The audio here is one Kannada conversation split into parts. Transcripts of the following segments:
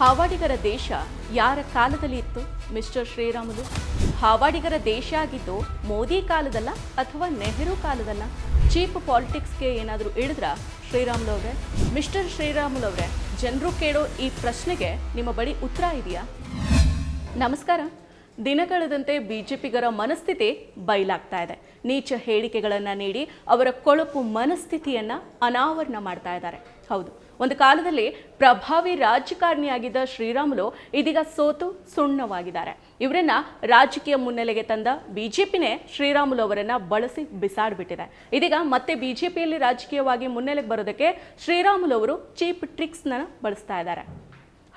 ಹಾವಾಡಿಗರ ದೇಶ ಯಾರ ಕಾಲದಲ್ಲಿ ಇತ್ತು, ಮಿಸ್ಟರ್ ಶ್ರೀರಾಮುಲು? ಹಾವಾಡಿಗರ ದೇಶ ಆಗಿದ್ದು ಮೋದಿ ಕಾಲದಲ್ಲ ಅಥವಾ ನೆಹರು ಕಾಲದಲ್ಲ? ಚೀಪ್ ಪಾಲಿಟಿಕ್ಸ್ಗೆ ಏನಾದರೂ ಇಳಿದ್ರ ಶ್ರೀರಾಮುಲು ಅವರೇ? ಮಿಸ್ಟರ್ ಶ್ರೀರಾಮುಲು ಅವರೇ, ಜನರು ಕೇಳೋ ಈ ಪ್ರಶ್ನೆಗೆ ನಿಮ್ಮ ಬಳಿ ಉತ್ತರ ಇದೆಯಾ? ನಮಸ್ಕಾರ. ದಿನ ಕಳೆದಂತೆ ಬಿಜೆಪಿಗರ ಮನಸ್ಥಿತಿ ಬಯಲಾಗ್ತಾ ಇದೆ. ನೀಚ ಹೇಳಿಕೆಗಳನ್ನು ನೀಡಿ ಅವರ ಕೊಳಕು ಮನಸ್ಥಿತಿಯನ್ನು ಅನಾವರಣ ಮಾಡ್ತಾ ಇದ್ದಾರೆ. ಹೌದು. ಒಂದು ಕಾಲದಲ್ಲಿ ಪ್ರಭಾವಿ ರಾಜಕಾರಣಿಯಾಗಿದ್ದ ಶ್ರೀರಾಮುಲು ಇದೀಗ ಸೋತು ಸುಣ್ಣವಾಗಿದ್ದಾರೆ. ಇವರನ್ನ ರಾಜಕೀಯ ಮುನ್ನೆಲೆಗೆ ತಂದ ಬಿಜೆಪಿನೇ ಶ್ರೀರಾಮುಲು ಅವರನ್ನ ಬಳಸಿ ಬಿಸಾಡ್ಬಿಟ್ಟಿದೆ. ಇದೀಗ ಮತ್ತೆ ಬಿಜೆಪಿಯಲ್ಲಿ ರಾಜಕೀಯವಾಗಿ ಮುನ್ನೆಲೆಗೆ ಬರೋದಕ್ಕೆ ಶ್ರೀರಾಮುಲು ಅವರು ಚೀಪ್ ಟ್ರಿಕ್ಸ್ನ ಬಳಸ್ತಾ ಇದ್ದಾರೆ.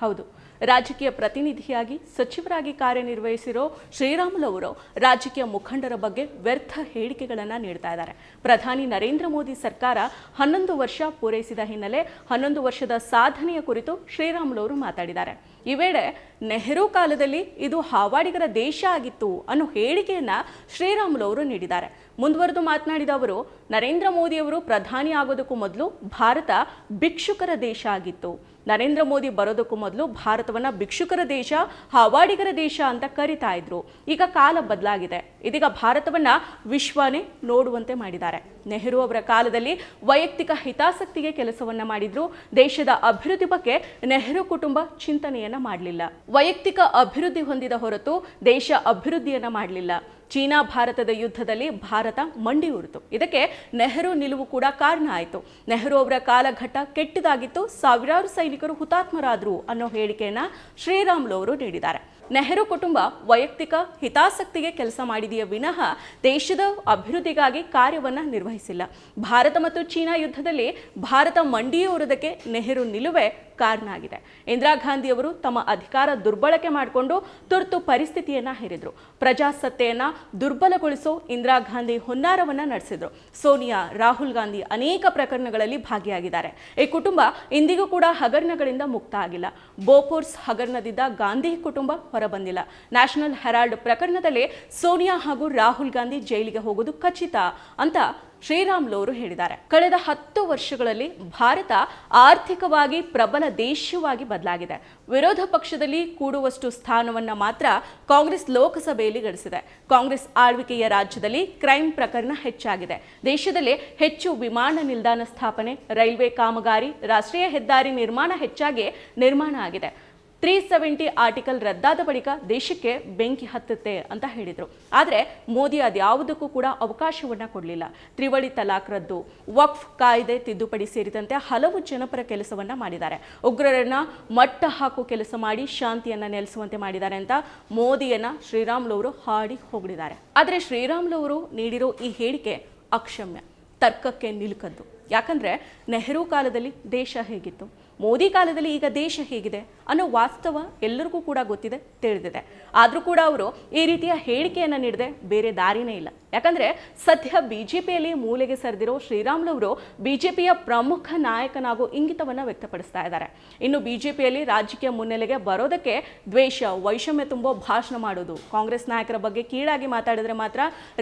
ಹೌದು. ರಾಜಕೀಯ ಪ್ರತಿನಿಧಿಯಾಗಿ ಸಚಿವರಾಗಿ ಕಾರ್ಯನಿರ್ವಹಿಸಿರೋ ಶ್ರೀರಾಮುಲು ಅವರು ರಾಜಕೀಯ ಮುಖಂಡರ ಬಗ್ಗೆ ವ್ಯರ್ಥ ಹೇಳಿಕೆಗಳನ್ನು ನೀಡ್ತಾ ಇದ್ದಾರೆ. ಪ್ರಧಾನಿ ನರೇಂದ್ರ ಮೋದಿ ಸರ್ಕಾರ ಹನ್ನೊಂದು ವರ್ಷ ಪೂರೈಸಿದ ಹಿನ್ನೆಲೆ ಹನ್ನೊಂದು ವರ್ಷದ ಸಾಧನೆಯ ಕುರಿತು ಶ್ರೀರಾಮುಲು ಅವರು ಮಾತಾಡಿದ್ದಾರೆ. ಈ ವೇಳೆ ನೆಹರು ಕಾಲದಲ್ಲಿ ಇದು ಹಾವಾಡಿಗರ ದೇಶ ಆಗಿತ್ತು ಅನ್ನೋ ಹೇಳಿಕೆಯನ್ನು ಶ್ರೀರಾಮುಲು ಅವರು ನೀಡಿದ್ದಾರೆ. ಮುಂದುವರೆದು ಮಾತನಾಡಿದ ಅವರು, ನರೇಂದ್ರ ಮೋದಿಯವರು ಪ್ರಧಾನಿ ಆಗೋದಕ್ಕೂ ಮೊದಲು ಭಾರತ ಭಿಕ್ಷುಕರ ದೇಶ ಆಗಿತ್ತು. ನರೇಂದ್ರ ಮೋದಿ ಬರೋದಕ್ಕೂ ಮೊದಲು ಭಾರತವನ್ನು ಭಿಕ್ಷುಕರ ದೇಶ, ಹವಾಡಿಗರ ದೇಶ ಅಂತ ಕರಿತಾ ಇದ್ರು. ಈಗ ಕಾಲ ಬದಲಾಗಿದೆ. ಇದೀಗ ಭಾರತವನ್ನು ವಿಶ್ವನೇ ನೋಡುವಂತೆ ಮಾಡಿದ್ದಾರೆ. ನೆಹರು ಅವರ ಕಾಲದಲ್ಲಿ ವೈಯಕ್ತಿಕ ಹಿತಾಸಕ್ತಿಗೆ ಕೆಲಸವನ್ನ ಮಾಡಿದ್ರು. ದೇಶದ ಅಭಿವೃದ್ಧಿ ಬಗ್ಗೆ ನೆಹರು ಕುಟುಂಬ ಚಿಂತನೆಯನ್ನ ಮಾಡಲಿಲ್ಲ. ವೈಯಕ್ತಿಕ ಅಭಿವೃದ್ಧಿ ಹೊಂದಿದ ಹೊರತು ದೇಶ ಅಭಿವೃದ್ಧಿಯನ್ನ ಮಾಡಲಿಲ್ಲ. ಚೀನಾ ಭಾರತದ ಯುದ್ಧದಲ್ಲಿ ಭಾರತ ಮಂಡಿಯೂರಿತು. ಇದಕ್ಕೆ ನೆಹರು ನಿಲುವು ಕೂಡ ಕಾರಣ ಆಯಿತು. ನೆಹರು ಅವರ ಕಾಲಘಟ್ಟ ಕೆಟ್ಟದಾಗಿತ್ತು. ಸಾವಿರಾರು ಸೈನಿಕರು ಹುತಾತ್ಮರಾದರು ಅನ್ನೋ ಹೇಳಿಕೆಯನ್ನ ಶ್ರೀರಾಮ್ಲು ಅವರು ನೀಡಿದ್ದಾರೆ. ನೆಹರು ಕುಟುಂಬ ವೈಯಕ್ತಿಕ ಹಿತಾಸಕ್ತಿಗೆ ಕೆಲಸ ಮಾಡಿದೆಯ ವಿನಃ ದೇಶದ ಅಭಿವೃದ್ಧಿಗಾಗಿ ಕಾರ್ಯವನ್ನು ನಿರ್ವಹಿಸಿಲ್ಲ. ಭಾರತ ಮತ್ತು ಚೀನಾ ಯುದ್ಧದಲ್ಲಿ ಭಾರತ ಮಂಡಿಯೂರದಕ್ಕೆ ನೆಹರು ನಿಲುವೇ ಕಾರಣ ಆಗಿದೆ. ಇಂದಿರಾ ಗಾಂಧಿ ಅವರು ತಮ್ಮ ಅಧಿಕಾರ ದುರ್ಬಳಕೆ ಮಾಡಿಕೊಂಡು ತುರ್ತು ಪರಿಸ್ಥಿತಿಯನ್ನ ಹೇರಿದ್ರು. ಪ್ರಜಾಸತ್ತೆಯನ್ನ ದುರ್ಬಲಗೊಳಿಸೋ ಇಂದಿರಾ ಗಾಂಧಿ ಹುನ್ನಾರವನ್ನ ನಡೆಸಿದ್ರು. ಸೋನಿಯಾ, ರಾಹುಲ್ ಗಾಂಧಿ ಅನೇಕ ಪ್ರಕರಣಗಳಲ್ಲಿ ಭಾಗಿಯಾಗಿದ್ದಾರೆ. ಈ ಕುಟುಂಬ ಇಂದಿಗೂ ಕೂಡ ಹಗರಣಗಳಿಂದ ಮುಕ್ತ ಆಗಿಲ್ಲ. ಬೋಫೋರ್ಸ್ ಹಗರಣದಿಂದ ಗಾಂಧಿ ಕುಟುಂಬ ಹೊರಬಂದಿಲ್ಲ. ನ್ಯಾಷನಲ್ ಹೆರಾಲ್ಡ್ ಪ್ರಕರಣದಲ್ಲಿ ಸೋನಿಯಾ ಹಾಗೂ ರಾಹುಲ್ ಗಾಂಧಿ ಜೈಲಿಗೆ ಹೋಗೋದು ಖಚಿತ ಅಂತ ಶ್ರೀರಾಮ್ಲು ಅವರು ಹೇಳಿದ್ದಾರೆ. ಕಳೆದ ಹತ್ತು ವರ್ಷಗಳಲ್ಲಿ ಭಾರತ ಆರ್ಥಿಕವಾಗಿ ಪ್ರಬಲ ದೇಶವಾಗಿ ಬದಲಾಗಿದೆ. ವಿರೋಧ ಪಕ್ಷದಲ್ಲಿ ಕೂಡುವಷ್ಟು ಸ್ಥಾನವನ್ನ ಮಾತ್ರ ಕಾಂಗ್ರೆಸ್ ಲೋಕಸಭೆಯಲ್ಲಿ ಗಳಿಸಿದೆ. ಕಾಂಗ್ರೆಸ್ ಆಳ್ವಿಕೆಯ ರಾಜ್ಯದಲ್ಲಿ ಕ್ರೈಮ್ ಪ್ರಕರಣ ಹೆಚ್ಚಾಗಿದೆ. ದೇಶದಲ್ಲಿ ಹೆಚ್ಚು ವಿಮಾನ ನಿಲ್ದಾಣ ಸ್ಥಾಪನೆ, ರೈಲ್ವೆ ಕಾಮಗಾರಿ, ರಾಷ್ಟ್ರೀಯ ಹೆದ್ದಾರಿ ನಿರ್ಮಾಣ ಹೆಚ್ಚಾಗಿ ನಿರ್ಮಾಣ ಆಗಿದೆ. ತ್ರೀ ಸೆವೆಂಟಿ ಆರ್ಟಿಕಲ್ ರದ್ದಾದ ಬಳಿಕ ದೇಶಕ್ಕೆ ಬೆಂಕಿ ಹತ್ತುತ್ತೆ ಅಂತ ಹೇಳಿದರು. ಆದರೆ ಮೋದಿ ಅದ್ಯಾವುದಕ್ಕೂ ಕೂಡ ಅವಕಾಶವನ್ನು ಕೊಡಲಿಲ್ಲ. ತ್ರಿವಳಿ ತಲಾಖ್ ರದ್ದು ವಕ್ಫ್ ಕಾಯ್ದೆ ತಿದ್ದುಪಡಿ ಸೇರಿದಂತೆ ಹಲವು ಜನಪರ ಕೆಲಸವನ್ನು ಮಾಡಿದ್ದಾರೆ. ಉಗ್ರರನ್ನ ಮಟ್ಟ ಹಾಕೋ ಕೆಲಸ ಮಾಡಿ ಶಾಂತಿಯನ್ನು ನೆಲೆಸುವಂತೆ ಮಾಡಿದ್ದಾರೆ ಅಂತ ಮೋದಿಯನ್ನು ಶ್ರೀರಾಮ್ಲು ಅವರು ಹಾಡಿ ಹೊಗಳಿದ್ದಾರೆ. ಆದರೆ ಶ್ರೀರಾಮ್ಲು ಅವರು ನೀಡಿರೋ ಈ ಹೇಳಿಕೆ ಅಕ್ಷಮ್ಯ, ತರ್ಕಕ್ಕೆ ನಿಲುಕದ್ದು. ಯಾಕಂದರೆ ನೆಹರು ಕಾಲದಲ್ಲಿ ದೇಶ ಹೇಗಿತ್ತು? ಮೋದಿ ಕಾಲದಲ್ಲಿ ಈಗ ದೇಶ ಹೇಗಿದೆ ಅನ್ನೋ ವಾಸ್ತವ ಎಲ್ಲರಿಗೂ ಕೂಡ ಗೊತ್ತಿದೆ, ತಿಳಿದಿದೆ. ಆದರೂ ಕೂಡ ಅವರು ಈ ರೀತಿಯ ಹೇಳಿಕೆಯನ್ನು ನೀಡದೆ ಬೇರೆ ದಾರಿನೇ ಇಲ್ಲ. ಯಾಕಂದ್ರೆ ಸದ್ಯ ಬಿಜೆಪಿಯಲ್ಲಿ ಮೂಲೆಗೆ ಸರಿದಿರೋ ಶ್ರೀರಾಮ್ಲು ಅವರು ಬಿಜೆಪಿಯ ಪ್ರಮುಖ ನಾಯಕನಾಗೋ ಇಂಗಿತವನ್ನ ವ್ಯಕ್ತಪಡಿಸ್ತಾ ಇದ್ದಾರೆ. ಇನ್ನು ಬಿಜೆಪಿಯಲ್ಲಿ ರಾಜಕೀಯ ಮುನ್ನೆಲೆಗೆ ಬರೋದಕ್ಕೆ ದ್ವೇಷ, ವೈಷಮ್ಯ ತುಂಬೋ ಭಾಷಣ ಮಾಡೋದು, ಕಾಂಗ್ರೆಸ್ ನಾಯಕರ ಬಗ್ಗೆ ಕೀಳಾಗಿ ಮಾತಾಡಿದ್ರೆ ಮಾತ್ರ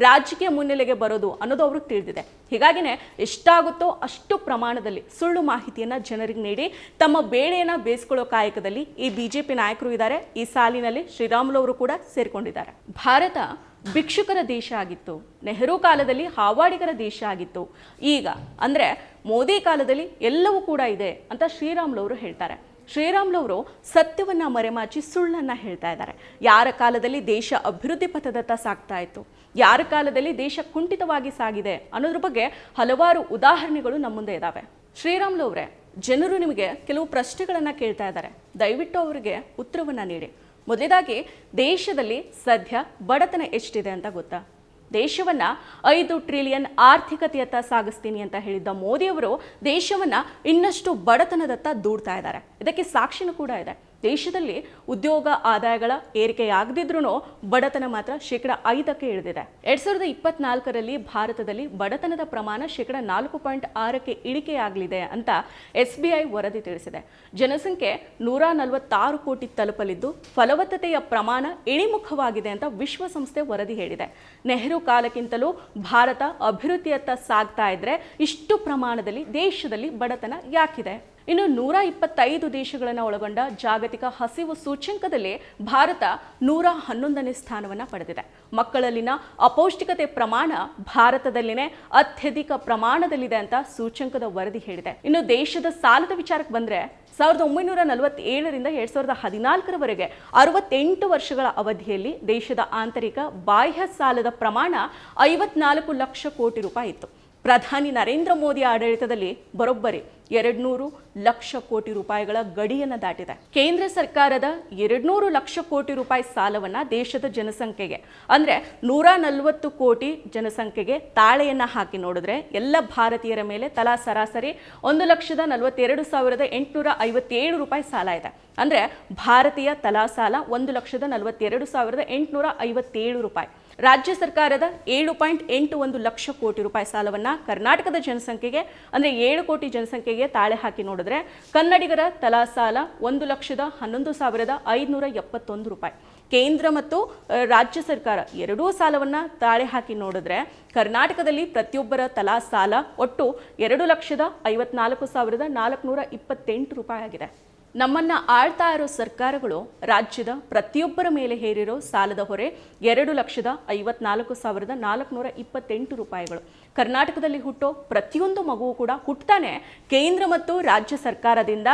ರಾಜಕೀಯ ಮುನ್ನೆಲೆಗೆ ಬರೋದು ಅನ್ನೋದು ಅವ್ರಿಗೆ ತಿಳಿದಿದೆ. ಹೀಗಾಗಿನೇ ಎಷ್ಟಾಗುತ್ತೋ ಅಷ್ಟು ಪ್ರಮಾಣದಲ್ಲಿ ಸುಳ್ಳು ಮಾಹಿತಿಯನ್ನ ಜನರಿಗೆ ನೀಡಿ ತಮ್ಮ ಬೇಳೆಯನ್ನ ಬೇಯಿಸ್ಕೊಳ್ಳೋ ಕಾಯಕದಲ್ಲಿ ಈ ಬಿಜೆಪಿ ನಾಯಕರು ಇದ್ದಾರೆ. ಈ ಸಾಲಿನಲ್ಲಿ ಶ್ರೀರಾಮುಲು ಅವರು ಕೂಡ ಸೇರಿಕೊಂಡಿದ್ದಾರೆ. ಭಾರತ ಭಿಕ್ಷುಕರ ದೇಶ ಆಗಿತ್ತು. ನೆಹರು ಕಾಲದಲ್ಲಿ ಹಾವಾಡಿಗರ ದೇಶ ಆಗಿತ್ತು. ಈಗ ಅಂದರೆ ಮೋದಿ ಕಾಲದಲ್ಲಿ ಎಲ್ಲವೂ ಕೂಡ ಇದೆ ಅಂತ ಶ್ರೀರಾಮ್ಲವರು ಹೇಳ್ತಾರೆ. ಶ್ರೀರಾಮ್ಲವರು ಸತ್ಯವನ್ನ ಮರೆಮಾಚಿ ಸುಳ್ಳನ್ನು ಹೇಳ್ತಾ ಇದ್ದಾರೆ. ಯಾರ ಕಾಲದಲ್ಲಿ ದೇಶ ಅಭಿವೃದ್ಧಿ ಪಥದತ್ತ ಸಾಗ್ತಾ ಇತ್ತು? ಯಾರ ಕಾಲದಲ್ಲಿ ದೇಶ ಕುಂಠಿತವಾಗಿ ಸಾಗಿದೆ? ಅನ್ನೋದ್ರ ಬಗ್ಗೆ ಹಲವಾರು ಉದಾಹರಣೆಗಳು ನಮ್ಮ ಮುಂದೆ ಇದ್ದಾವೆ ಶ್ರೀರಾಮ್ಲವರೇ, ಜನರು ನಿಮಗೆ ಕೆಲವು ಪ್ರಶ್ನೆಗಳನ್ನು ಕೇಳ್ತಾ ಇದ್ದಾರೆ. ದಯವಿಟ್ಟು ಅವರಿಗೆ ಉತ್ತರವನ್ನು ನೀಡಿ. ಮೊದಲೇದಾಗಿ ದೇಶದಲ್ಲಿ ಸದ್ಯ ಬಡತನ ಎಷ್ಟಿದೆ ಅಂತ ಗೊತ್ತಾ? ದೇಶವನ್ನ ಐದು ಟ್ರಿಲಿಯನ್ ಆರ್ಥಿಕತೆಯತ್ತ ಸಾಗಿಸ್ತೀನಿ ಅಂತ ಹೇಳಿದ್ದ ಮೋದಿಯವರು ದೇಶವನ್ನ ಇನ್ನಷ್ಟು ಬಡತನದತ್ತ ದೂಡ್ತಾ ಇದ್ದಾರೆ. ಇದಕ್ಕೆ ಸಾಕ್ಷಿನೂ ಕೂಡ ಇದೆ. ದೇಶದಲ್ಲಿ ಉದ್ಯೋಗ ಆದಾಯಗಳ ಏರಿಕೆಯಾಗದಿದ್ರೂ ಬಡತನ ಮಾತ್ರ ಶೇಕಡ ಐದಕ್ಕೆ ಇಳಿದಿದೆ. ಎರಡ್ ಸಾವಿರದ ಇಪ್ಪತ್ನಾಲ್ಕರಲ್ಲಿ ಭಾರತದಲ್ಲಿ ಬಡತನದ ಪ್ರಮಾಣ ಶೇಕಡ ನಾಲ್ಕು ಪಾಯಿಂಟ್ ಆರಕ್ಕೆ ಇಳಿಕೆಯಾಗಲಿದೆ ಅಂತ ಎಸ್ ಬಿ ಐ ವರದಿ ತಿಳಿಸಿದೆ. ಜನಸಂಖ್ಯೆ ನೂರ ನಲವತ್ತಾರು ಕೋಟಿ ತಲುಪಲಿದ್ದು ಫಲವತ್ತತೆಯ ಪ್ರಮಾಣ ಇಳಿಮುಖವಾಗಿದೆ ಅಂತ ವಿಶ್ವಸಂಸ್ಥೆ ವರದಿ ಹೇಳಿದೆ. ನೆಹರು ಕಾಲಕ್ಕಿಂತಲೂ ಭಾರತ ಅಭಿವೃದ್ಧಿಯತ್ತ ಸಾಗ್ತಾ ಇದ್ರೆ ಇಷ್ಟು ಪ್ರಮಾಣದಲ್ಲಿ ದೇಶದಲ್ಲಿ ಬಡತನ ಯಾಕಿದೆ? ಇನ್ನು ನೂರ ಇಪ್ಪತ್ತೈದು ದೇಶಗಳನ್ನು ಒಳಗೊಂಡ ಜಾಗತಿಕ ಹಸಿವು ಸೂಚ್ಯಂಕದಲ್ಲಿ ಭಾರತ ನೂರ ಹನ್ನೊಂದನೇ ಸ್ಥಾನವನ್ನು ಪಡೆದಿದೆ. ಮಕ್ಕಳಲ್ಲಿನ ಅಪೌಷ್ಟಿಕತೆ ಪ್ರಮಾಣ ಭಾರತದಲ್ಲಿನೇ ಅತ್ಯಧಿಕ ಪ್ರಮಾಣದಲ್ಲಿದೆ ಅಂತ ಸೂಚ್ಯಂಕದ ವರದಿ ಹೇಳಿದೆ. ಇನ್ನು ದೇಶದ ಸಾಲದ ವಿಚಾರಕ್ಕೆ ಬಂದರೆ ಸಾವಿರದ ಒಂಬೈನೂರ ನಲವತ್ತೇಳರಿಂದ ಎರಡು ಸಾವಿರದ ಹದಿನಾಲ್ಕರವರೆಗೆ ಅರವತ್ತೆಂಟು ವರ್ಷಗಳ ಅವಧಿಯಲ್ಲಿ ದೇಶದ ಆಂತರಿಕ ಬಾಹ್ಯ ಸಾಲದ ಪ್ರಮಾಣ ಐವತ್ನಾಲ್ಕು ಲಕ್ಷ ಕೋಟಿ ರೂಪಾಯಿ ಇತ್ತು. ಪ್ರಧಾನಿ ನರೇಂದ್ರ ಮೋದಿ ಆಡಳಿತದಲ್ಲಿ ಬರೋಬ್ಬರಿ ಎರಡ್ನೂರು ಲಕ್ಷ ಕೋಟಿ ರೂಪಾಯಿಗಳ ಗಡಿಯನ್ನು ದಾಟಿದೆ. ಕೇಂದ್ರ ಸರ್ಕಾರದ ಎರಡ್ನೂರು ಲಕ್ಷ ಕೋಟಿ ರೂಪಾಯಿ ಸಾಲವನ್ನು ದೇಶದ ಜನಸಂಖ್ಯೆಗೆ, ಅಂದರೆ ನೂರ ನಲವತ್ತು ಕೋಟಿ ಜನಸಂಖ್ಯೆಗೆ ತಾಳೆಯನ್ನು ಹಾಕಿ ನೋಡಿದ್ರೆ ಎಲ್ಲ ಭಾರತೀಯರ ಮೇಲೆ ತಲಾ ಸರಾಸರಿ ಒಂದು ಲಕ್ಷದ ನಲವತ್ತೆರಡು ಸಾವಿರದ ಎಂಟುನೂರ ಐವತ್ತೇಳು ರೂಪಾಯಿ ಸಾಲ ಇದೆ. ಅಂದರೆ ಭಾರತೀಯ ತಲಾ ಸಾಲ ಒಂದು ಲಕ್ಷದ ನಲವತ್ತೆರಡು ಸಾವಿರದ ಎಂಟುನೂರ ಐವತ್ತೇಳು ರೂಪಾಯಿ. ರಾಜ್ಯ ಸರ್ಕಾರದ ಏಳು ಪಾಯಿಂಟ್ ಎಂಟು ಒಂದು ಲಕ್ಷ ಕೋಟಿ ರೂಪಾಯಿ ಸಾಲವನ್ನ ಕರ್ನಾಟಕದ ಜನಸಂಖ್ಯೆಗೆ, ಅಂದರೆ ಏಳು ಕೋಟಿ ಜನಸಂಖ್ಯೆಗೆ ತಾಳೆ ಹಾಕಿ ನೋಡಿದ್ರೆ ಕನ್ನಡಿಗರ ತಲಾ ಸಾಲ ಒಂದು ಲಕ್ಷದ ಹನ್ನೊಂದು ಸಾವಿರದ ಐದುನೂರ ಎಪ್ಪತ್ತೊಂದು ರೂಪಾಯಿ. ಕೇಂದ್ರ ಮತ್ತು ರಾಜ್ಯ ಸರ್ಕಾರ ಎರಡೂ ಸಾಲವನ್ನು ತಾಳೆ ಹಾಕಿ ನೋಡಿದ್ರೆ ಕರ್ನಾಟಕದಲ್ಲಿ ಪ್ರತಿಯೊಬ್ಬರ ತಲಾ ಸಾಲ ಒಟ್ಟು ಎರಡು ಲಕ್ಷದ ಐವತ್ನಾಲ್ಕು ಸಾವಿರದ ನಾಲ್ಕುನೂರ ಇಪ್ಪತ್ತೆಂಟು ರೂಪಾಯಿ ಆಗಿದೆ. ನಮ್ಮನ್ನ ಆಳ್ತಾ ಇರೋ ಸರ್ಕಾರಗಳು ರಾಜ್ಯದ ಪ್ರತಿಯೊಬ್ಬರ ಮೇಲೆ ಹೇರಿರೋ ಸಾಲದ ಹೊರೆ ಎರಡು ಲಕ್ಷದ ಐವತ್ನಾಲ್ಕು ಸಾವಿರದ ನಾಲ್ಕುನೂರ ಇಪ್ಪತ್ತೆಂಟು ರೂಪಾಯಿಗಳು. ಕರ್ನಾಟಕದಲ್ಲಿ ಹುಟ್ಟೋ ಪ್ರತಿಯೊಂದು ಮಗುವು ಕೂಡ ಹುಟ್ಟತಾನೆ ಕೇಂದ್ರ ಮತ್ತು ರಾಜ್ಯ ಸರ್ಕಾರದಿಂದ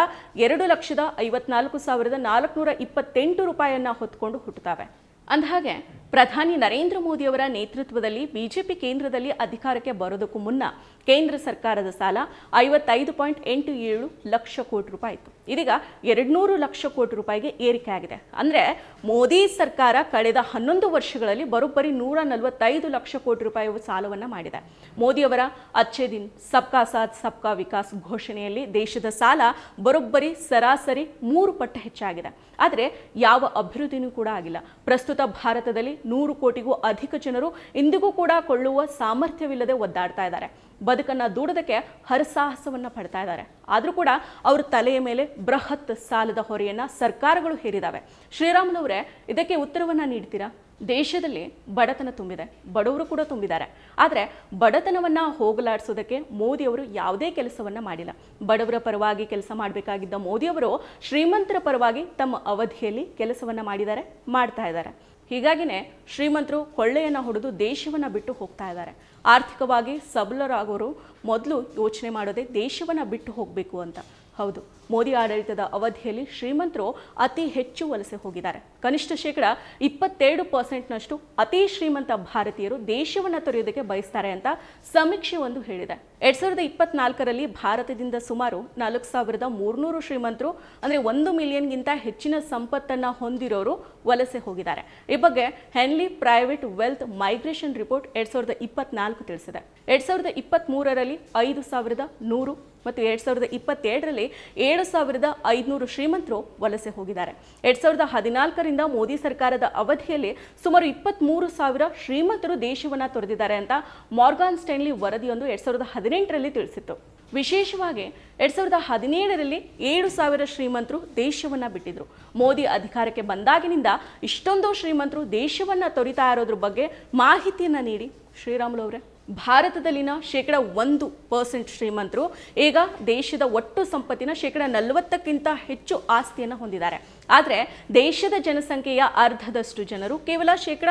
ಎರಡು ಲಕ್ಷದ ಐವತ್ನಾಲ್ಕು ಸಾವಿರದ ನಾಲ್ಕುನೂರ ಇಪ್ಪತ್ತೆಂಟು ರೂಪಾಯಿಯನ್ನ ಹೊತ್ಕೊಂಡು ಹುಟ್ಟುತ್ತವೆ ಅಂದಹಾಗೆ ಪ್ರಧಾನಿ ನರೇಂದ್ರ ಮೋದಿಯವರ ನೇತೃತ್ವದಲ್ಲಿ ಬಿಜೆಪಿ ಕೇಂದ್ರದಲ್ಲಿ ಅಧಿಕಾರಕ್ಕೆ ಬರೋದಕ್ಕೂ ಮುನ್ನ ಕೇಂದ್ರ ಸರ್ಕಾರದ ಸಾಲ ಐವತ್ತೈದು ಪಾಯಿಂಟ್ ಎಂಟು ಏಳು ಲಕ್ಷ ಕೋಟಿ ರೂಪಾಯಿ ಇತ್ತು. ಇದೀಗ ಎರಡ್ನೂರು ಲಕ್ಷ ಕೋಟಿ ರೂಪಾಯಿಗೆ ಏರಿಕೆ ಆಗಿದೆ. ಅಂದ್ರೆ ಮೋದಿ ಸರ್ಕಾರ ಕಳೆದ ಹನ್ನೊಂದು ವರ್ಷಗಳಲ್ಲಿ ಬರೋಬ್ಬರಿ ನೂರ ನಲವತ್ತೈದು ಲಕ್ಷ ಕೋಟಿ ರೂಪಾಯಿ ಸಾಲವನ್ನು ಮಾಡಿದೆ. ಮೋದಿಯವರ ಅಚ್ಚೆ ದಿನ್, ಸಬ್ಕಾ ಸಾಥ್, ಸಬ್ಕಾ ವಿಕಾಸ್ ಘೋಷಣೆಯಲ್ಲಿ ದೇಶದ ಸಾಲ ಬರೋಬ್ಬರಿ ಸರಾಸರಿ ಮೂರು ಪಟ್ಟು ಹೆಚ್ಚಾಗಿದೆ. ಆದರೆ ಯಾವ ಅಭಿವೃದ್ಧಿನೂ ಕೂಡ ಆಗಿಲ್ಲ. ಪ್ರಸ್ತುತ ಭಾರತದಲ್ಲಿ ನೂರು ಕೋಟಿಗೂ ಅಧಿಕ ಜನರು ಇಂದಿಗೂ ಕೂಡ ಕೊಳ್ಳುವ ಸಾಮರ್ಥ್ಯವಿಲ್ಲದೆ ಒದ್ದಾಡ್ತಾ ಇದ್ದಾರೆ. ಬದುಕನ್ನು ದೂಡೋದಕ್ಕೆ ಹರಸಾಹಸವನ್ನು ಪಡ್ತಾ ಇದ್ದಾರೆ. ಆದರೂ ಕೂಡ ಅವ್ರ ತಲೆಯ ಮೇಲೆ ಬೃಹತ್ ಸಾಲದ ಹೊರೆಯನ್ನು ಸರ್ಕಾರಗಳು ಹೇರಿದಾವೆ. ಶ್ರೀರಾಮನವರೇ, ಇದಕ್ಕೆ ಉತ್ತರವನ್ನ ನೀಡ್ತೀರಾ? ದೇಶದಲ್ಲಿ ಬಡತನ ತುಂಬಿದೆ. ಬಡವರು ಕೂಡ ತುಂಬಿದ್ದಾರೆ. ಆದರೆ ಬಡತನವನ್ನ ಹೋಗಲಾಡಿಸೋದಕ್ಕೆ ಮೋದಿಯವರು ಯಾವುದೇ ಕೆಲಸವನ್ನ ಮಾಡಿಲ್ಲ. ಬಡವರ ಪರವಾಗಿ ಕೆಲಸ ಮಾಡಬೇಕಾಗಿದ್ದ ಮೋದಿಯವರು ಶ್ರೀಮಂತರ ಪರವಾಗಿ ತಮ್ಮ ಅವಧಿಯಲ್ಲಿ ಕೆಲಸವನ್ನ ಮಾಡಿದ್ದಾರೆ, ಮಾಡ್ತಾ ಇದ್ದಾರೆ. ಹೀಗಾಗಿನೇ ಶ್ರೀಮಂತರು ಕೊಳ್ಳೆಯನ್ನು ಹೊಡೆದು ದೇಶವನ್ನು ಬಿಟ್ಟು ಹೋಗ್ತಾ ಇದ್ದಾರೆ. ಆರ್ಥಿಕವಾಗಿ ಸಬಲರಾಗೋರು ಮೊದಲು ಯೋಚನೆ ಮಾಡೋದೇ ದೇಶವನ್ನು ಬಿಟ್ಟು ಹೋಗಬೇಕು ಅಂತ. ಹೌದು, ಮೋದಿ ಆಡಳಿತದ ಅವಧಿಯಲ್ಲಿ ಶ್ರೀಮಂತರು ಅತಿ ಹೆಚ್ಚು ವಲಸೆ ಹೋಗಿದ್ದಾರೆ. ಕನಿಷ್ಠ ಶೇಕಡ ಇಪ್ಪತ್ತೆರಡು ಪರ್ಸೆಂಟ್ನಷ್ಟು ಅತಿ ಶ್ರೀಮಂತ ಭಾರತೀಯರು ದೇಶವನ್ನು ತೊರೆಯೋದಕ್ಕೆ ಬಯಸ್ತಾರೆ ಅಂತ ಸಮೀಕ್ಷೆ ಒಂದು ಹೇಳಿದೆ. ಎರಡ್ ಸಾವಿರದ ಇಪ್ಪತ್ನಾಲ್ಕರಲ್ಲಿ ಭಾರತದಿಂದ ಸುಮಾರು ನಾಲ್ಕು ಸಾವಿರದ ಮೂರ್ನೂರು ಶ್ರೀಮಂತರು, ಅಂದರೆ ಒಂದು ಮಿಲಿಯನ್ಗಿಂತ ಹೆಚ್ಚಿನ ಸಂಪತ್ತನ್ನು ಹೊಂದಿರೋರು ವಲಸೆ ಹೋಗಿದ್ದಾರೆ. ಈ ಬಗ್ಗೆ Henley private wealth migration report ಎರಡ್ ಸಾವಿರದ ಇಪ್ಪತ್ನಾಲ್ಕು ತಿಳಿಸಿದೆ. ಎರಡ್ ಸಾವಿರದ ಇಪ್ಪತ್ತ್ ಮೂರರಲ್ಲಿ ಐದು ಸಾವಿರದ ನೂರು ಮತ್ತು ಎರಡ್ ಸಾವಿರದ ಇಪ್ಪತ್ತೆರಡರಲ್ಲಿ ಏಳು ಸಾವಿರದ ಐದುನೂರು ಶ್ರೀಮಂತರು ವಲಸೆ ಹೋಗಿದ್ದಾರೆ. ಎರಡ್ ಸಾವಿರದ ಹದಿನಾಲ್ಕರಿಂದ ಮೋದಿ ಸರ್ಕಾರದ ಅವಧಿಯಲ್ಲಿ ಸುಮಾರು ಇಪ್ಪತ್ತ್ಮೂರು ಸಾವಿರ ಶ್ರೀಮಂತರು ದೇಶವನ್ನು ತೊರೆದಿದ್ದಾರೆ ಅಂತ ಮಾರ್ಗಾನ್ ಸ್ಟೆನ್ಲಿ ವರದಿಯೊಂದು ಎರಡ್ ಸಾವಿರದ ಹದಿನೆಂಟರಲ್ಲಿ ತಿಳಿಸಿತ್ತು. ವಿಶೇಷವಾಗಿ ಎರಡ್ ಸಾವಿರದ ಹದಿನೇಳರಲ್ಲಿ ಏಳು ಸಾವಿರ ಶ್ರೀಮಂತರು ದೇಶವನ್ನು ಬಿಟ್ಟಿದ್ರು. ಮೋದಿ ಅಧಿಕಾರಕ್ಕೆ ಬಂದಾಗಿನಿಂದ ಇಷ್ಟೊಂದು ಶ್ರೀಮಂತರು ದೇಶವನ್ನು ತೊರಿತಾ ಇರೋದ್ರ ಬಗ್ಗೆ ಮಾಹಿತಿಯನ್ನು ನೀಡಿ ಶ್ರೀರಾಮುಲು ಅವರೇ. ಭಾರತದಲ್ಲಿನ ಶೇಕಡ ಒಂದು ಪರ್ಸೆಂಟ್ ಶ್ರೀಮಂತರು ಈಗ ದೇಶದ ಒಟ್ಟು ಸಂಪತ್ತಿನ ಶೇಕಡ ನಲವತ್ತಕ್ಕಿಂತ ಹೆಚ್ಚು ಆಸ್ತಿಯನ್ನು ಹೊಂದಿದ್ದಾರೆ. ಆದರೆ ದೇಶದ ಜನಸಂಖ್ಯೆಯ ಅರ್ಧದಷ್ಟು ಜನರು ಕೇವಲ ಶೇಕಡ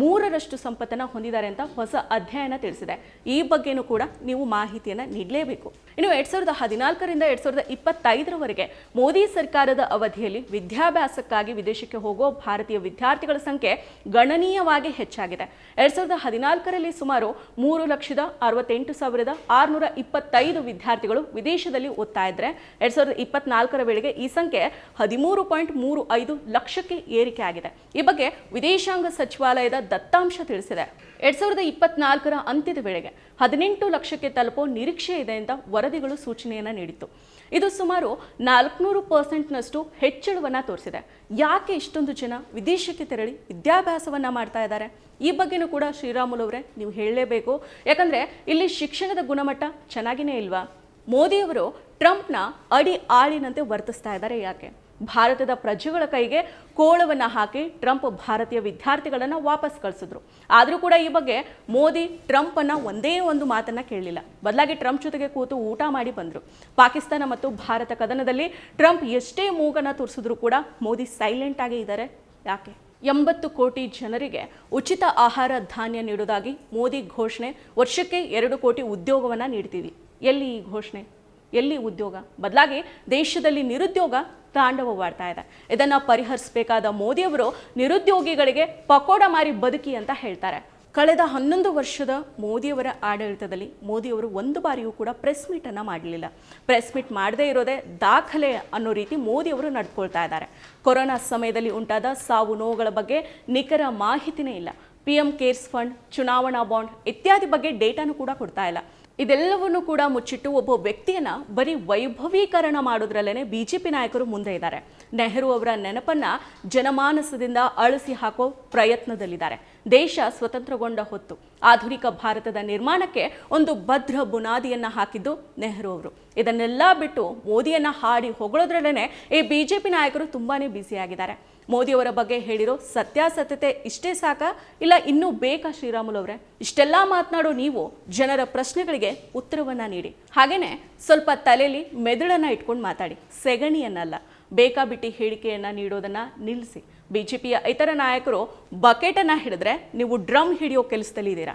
ಮೂರರಷ್ಟು ಸಂಪತ್ತನ್ನು ಹೊಂದಿದ್ದಾರೆ ಅಂತ ಹೊಸ ಅಧ್ಯಯನ ತಿಳಿಸಿದೆ. ಈ ಬಗ್ಗೆನೂ ಕೂಡ ನೀವು ಮಾಹಿತಿಯನ್ನು ನೀಡಲೇಬೇಕು. ಇನ್ನು ಎರಡ್ ಸಾವಿರದ ಹದಿನಾಲ್ಕರಿಂದ ಎರಡ್ ಸಾವಿರದ ಇಪ್ಪತ್ತೈದರವರೆಗೆ ಮೋದಿ ಸರ್ಕಾರದ ಅವಧಿಯಲ್ಲಿ ವಿದ್ಯಾಭ್ಯಾಸಕ್ಕಾಗಿ ವಿದೇಶಕ್ಕೆ ಹೋಗೋ ಭಾರತೀಯ ವಿದ್ಯಾರ್ಥಿಗಳ ಸಂಖ್ಯೆ ಗಣನೀಯವಾಗಿ ಹೆಚ್ಚಾಗಿದೆ. ಎರಡ್ ಸಾವಿರದ ಹದಿನಾಲ್ಕರಲ್ಲಿ ಸುಮಾರು ಮೂರು ಲಕ್ಷದ ಅರವತ್ತೆಂಟು ಸಾವಿರದ ಆರುನೂರ ಇಪ್ಪತ್ತೈದು ವಿದ್ಯಾರ್ಥಿಗಳು ವಿದೇಶದಲ್ಲಿ ಓದ್ತಾ ಇದ್ದರೆ ಎರಡು ಸಾವಿರದ ಇಪ್ಪತ್ನಾಲ್ಕರ ವೇಳೆಗೆ ಈ ಸಂಖ್ಯೆ ಹದಿಮೂರು ಪಾಯಿಂಟ್ ಮೂರು ಐದು ಲಕ್ಷಕ್ಕೆ ಏರಿಕೆ ಆಗಿದೆ. ಈ ಬಗ್ಗೆ ವಿದೇಶಾಂಗ ಸಚಿವಾಲಯದ ದತ್ತಾಂಶ ತಿಳಿಸಿದೆ. ಎರಡ್ ಸಾವಿರದ ಇಪ್ಪತ್ನಾಲ್ಕರ ಅಂತ್ಯದ ವೇಳೆಗೆ ಹದಿನೆಂಟು ಲಕ್ಷಕ್ಕೆ ತಲುಪೋ ನಿರೀಕ್ಷೆ ಇದೆ ಅಂತ ವರದಿಗಳು ಸೂಚನೆಯನ್ನು ನೀಡಿತ್ತು. ಇದು ಸುಮಾರು ನಾಲ್ಕುನೂರು ಪರ್ಸೆಂಟ್ನಷ್ಟು ಹೆಚ್ಚಳವನ್ನು ತೋರಿಸಿದೆ. ಯಾಕೆ ಇಷ್ಟೊಂದು ಜನ ವಿದೇಶಕ್ಕೆ ತೆರಳಿ ವಿದ್ಯಾಭ್ಯಾಸವನ್ನು ಮಾಡ್ತಾ ಇದ್ದಾರೆ? ಈ ಬಗ್ಗೆನೂ ಕೂಡ ಶ್ರೀರಾಮುಲು ಅವರೇ ನೀವು ಹೇಳಲೇಬೇಕು. ಯಾಕಂದರೆ ಇಲ್ಲಿ ಶಿಕ್ಷಣದ ಗುಣಮಟ್ಟ ಚೆನ್ನಾಗಿನೇ ಇಲ್ವಾ? ಮೋದಿಯವರು ಟ್ರಂಪ್ನ ಅಡಿ ಆಳಿನಂತೆ ವರ್ತಿಸ್ತಾ ಇದ್ದಾರೆ ಯಾಕೆ? ಭಾರತದ ಪ್ರಜೆಗಳ ಕೈಗೆ ಕೋಳವನ್ನು ಹಾಕಿ ಟ್ರಂಪ್ ಭಾರತೀಯ ವಿದ್ಯಾರ್ಥಿಗಳನ್ನು ವಾಪಸ್ ಕಳಿಸಿದ್ರು. ಆದರೂ ಕೂಡ ಈ ಬಗ್ಗೆ ಮೋದಿ ಟ್ರಂಪ್ ಅನ್ನ ಒಂದೇ ಒಂದು ಮಾತನ್ನ ಕೇಳಲಿಲ್ಲ. ಬದಲಾಗಿ ಟ್ರಂಪ್ ಜೊತೆಗೆ ಕೂತು ಊಟ ಮಾಡಿ ಬಂದರು. ಪಾಕಿಸ್ತಾನ ಮತ್ತು ಭಾರತ ಕದನದಲ್ಲಿ ಟ್ರಂಪ್ ಎಷ್ಟೇ ಮೂಗನ ತೋರಿಸಿದ್ರು ಕೂಡ ಮೋದಿ ಸೈಲೆಂಟ್ ಆಗೇ ಇದ್ದಾರೆ ಯಾಕೆ? ಎಂಬತ್ತು ಕೋಟಿ ಜನರಿಗೆ ಉಚಿತ ಆಹಾರ ಧಾನ್ಯ ನೀಡುವುದಾಗಿ ಮೋದಿ ಘೋಷಣೆ, ವರ್ಷಕ್ಕೆ ಎರಡು ಕೋಟಿ ಉದ್ಯೋಗವನ್ನು ನೀಡ್ತೀವಿ. ಎಲ್ಲಿ ಈ ಘೋಷಣೆ? ಎಲ್ಲಿ ಉದ್ಯೋಗ? ಬದಲಾಗಿ ದೇಶದಲ್ಲಿ ನಿರುದ್ಯೋಗ ತಾಂಡವವಾಡ್ತಾ ಇದೆ. ಇದನ್ನು ಪರಿಹರಿಸಬೇಕಾದ ಮೋದಿಯವರು ನಿರುದ್ಯೋಗಿಗಳಿಗೆ ಪಕೋಡ ಮಾರಿ ಬದುಕಿ ಅಂತ ಹೇಳ್ತಾರೆ. ಕಳೆದ ಹನ್ನೊಂದು ವರ್ಷದ ಮೋದಿಯವರ ಆಡಳಿತದಲ್ಲಿ ಮೋದಿಯವರು ಒಂದು ಬಾರಿಯೂ ಕೂಡ ಪ್ರೆಸ್ ಮೀಟನ್ನು ಮಾಡಲಿಲ್ಲ. ಪ್ರೆಸ್ ಮೀಟ್ ಮಾಡದೇ ಇರೋದೇ ದಾಖಲೆ ಅನ್ನೋ ರೀತಿ ಮೋದಿಯವರು ನಡ್ಕೊಳ್ತಾ ಇದ್ದಾರೆ. ಕೊರೋನಾ ಸಮಯದಲ್ಲಿ ಉಂಟಾದ ಸಾವು ನೋವುಗಳ ಬಗ್ಗೆ ನಿಖರ ಮಾಹಿತಿನೇ ಇಲ್ಲ. ಪಿ ಎಂ ಕೇರ್ಸ್ ಫಂಡ್ ಚುನಾವಣಾ ಬಾಂಡ್ ಇತ್ಯಾದಿ ಬಗ್ಗೆ ಡೇಟಾನು ಕೂಡ ಕೊಡ್ತಾ ಇಲ್ಲ. ಇದೆಲ್ಲವನ್ನು ಕೂಡ ಮುಚ್ಚಿಟ್ಟು ಒಬ್ಬ ವ್ಯಕ್ತಿಯನ್ನ ಬರೀ ವೈಭವೀಕರಣ ಮಾಡೋದ್ರಲ್ಲೇ ಬಿಜೆಪಿ ನಾಯಕರು ಮುಂದೆ ಇದ್ದಾರೆ. ನೆಹರು ಅವರ ನೆನಪನ್ನ ಜನಮಾನಸದಿಂದ ಅಳಿಸಿ ಹಾಕೋ ಪ್ರಯತ್ನದಲ್ಲಿದ್ದಾರೆ. ದೇಶ ಸ್ವತಂತ್ರಗೊಂಡ ಹೊತ್ತು ಆಧುನಿಕ ಭಾರತದ ನಿರ್ಮಾಣಕ್ಕೆ ಒಂದು ಭದ್ರ ಬುನಾದಿಯನ್ನ ಹಾಕಿದ್ದು ನೆಹರು ಅವರು. ಇದನ್ನೆಲ್ಲ ಬಿಟ್ಟು ಮೋದಿಯನ್ನ ಹಾಡಿ ಹೊಗಳೋದ್ರಲ್ಲೇ ಈ ಬಿಜೆಪಿ ನಾಯಕರು ತುಂಬಾನೇ ಬ್ಯುಸಿಯಾಗಿದ್ದಾರೆ ಮೋದಿಯವರ ಬಗ್ಗೆ ಹೇಳಿರೋ ಸತ್ಯಾಸತ್ಯತೆ ಇಷ್ಟೇ ಸಾಕಾ? ಇಲ್ಲ ಇನ್ನೂ ಬೇಕಾ ಶ್ರೀರಾಮುಲು ಅವರೇ? ಇಷ್ಟೆಲ್ಲ ಮಾತನಾಡೋ ನೀವು ಜನರ ಪ್ರಶ್ನೆಗಳಿಗೆ ಉತ್ತರವನ್ನ ನೀಡಿ. ಹಾಗೇನೆ ಸ್ವಲ್ಪ ತಲೆಯಲ್ಲಿ ಮೆದುಳನ್ನ ಇಟ್ಕೊಂಡು ಮಾತಾಡಿ. ಸೆಗಣಿಯನ್ನಲ್ಲ. ಬೇಕಾಬಿಟ್ಟಿ ಹೇಳಿಕೆಯನ್ನು ನೀಡೋದನ್ನ ನಿಲ್ಲಿಸಿ ಬಿ ಜೆ ಪಿಯ ಇತರ ನಾಯಕರು ಬಕೆಟನ್ನು ಹಿಡಿದ್ರೆ ನೀವು ಡ್ರಮ್ ಹಿಡಿಯೋ ಕೆಲಸದಲ್ಲಿ ಇದ್ದೀರಾ